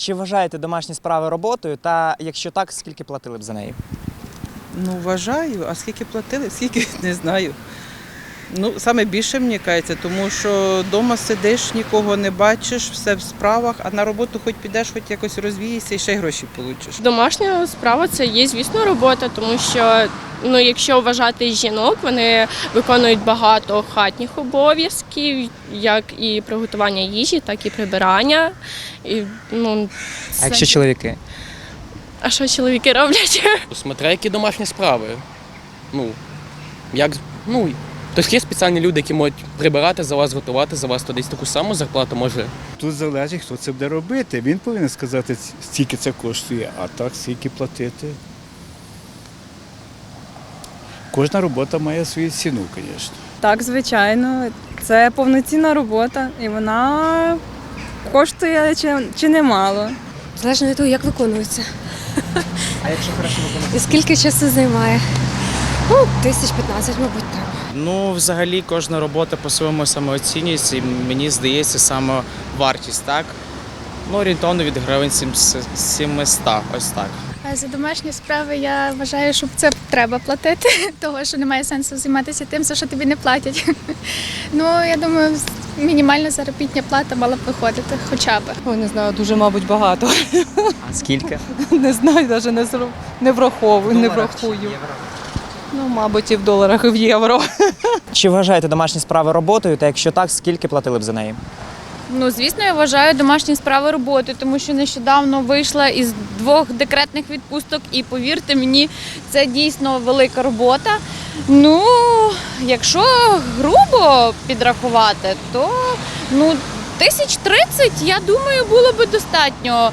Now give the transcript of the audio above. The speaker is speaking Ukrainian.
Чи вважаєте домашні справи роботою? Та якщо так, скільки платили б за неї? Ну, вважаю, а скільки платили, скільки не знаю. Ну, саме більше мені кається, тому що вдома сидиш, нікого не бачиш, все в справах, а на роботу хоч підеш, хоч якось розвієшся і ще й гроші получиш. Домашня справа це є, звісно, робота, тому що ну, якщо вважати жінок, вони виконують багато хатніх обов'язків, як і приготування їжі, так і прибирання. І, ну, А якщо чоловіки? а що чоловіки роблять? Смотря які домашні справи. Ну, як, ну, тобто є спеціальні люди, які можуть прибирати за вас, готувати за вас, то десь таку саму зарплату може Тут залежить, хто це буде робити. Він повинен сказати, скільки це коштує, а так скільки платити. Кожна робота має свою ціну, звісно. Так, звичайно, це повноцінна робота, і вона коштує чи, чи немало. Залежно від того, як виконується. А якщо хорошо виконувати? І скільки часу займає? Ну, тисяч 15, мабуть, так. Ну, взагалі, кожна робота по-своєму самооцінюється, і мені здається, саме вартість, так? Ну, орієнтовно від гривень 700, ось так. За домашні справи я вважаю, що це треба платити, того що немає сенсу займатися тим, за що тобі не платять. Ну я думаю, мінімальна заробітня плата мала б виходити, хоча б. Ой, не знаю, дуже, мабуть, багато. А скільки? Не знаю, навіть не, зру- не враховую, не врахую. Ну, мабуть, і в доларах, і в євро. Чи вважаєте домашні справи роботою? Та якщо так, скільки платили б за неї? Ну, звісно, я вважаю домашні справи роботи, тому що нещодавно вийшла із двох декретних відпусток, і повірте мені, це дійсно велика робота. Ну, якщо грубо підрахувати, то ну, тисяч тридцять, я думаю, було би достатньо.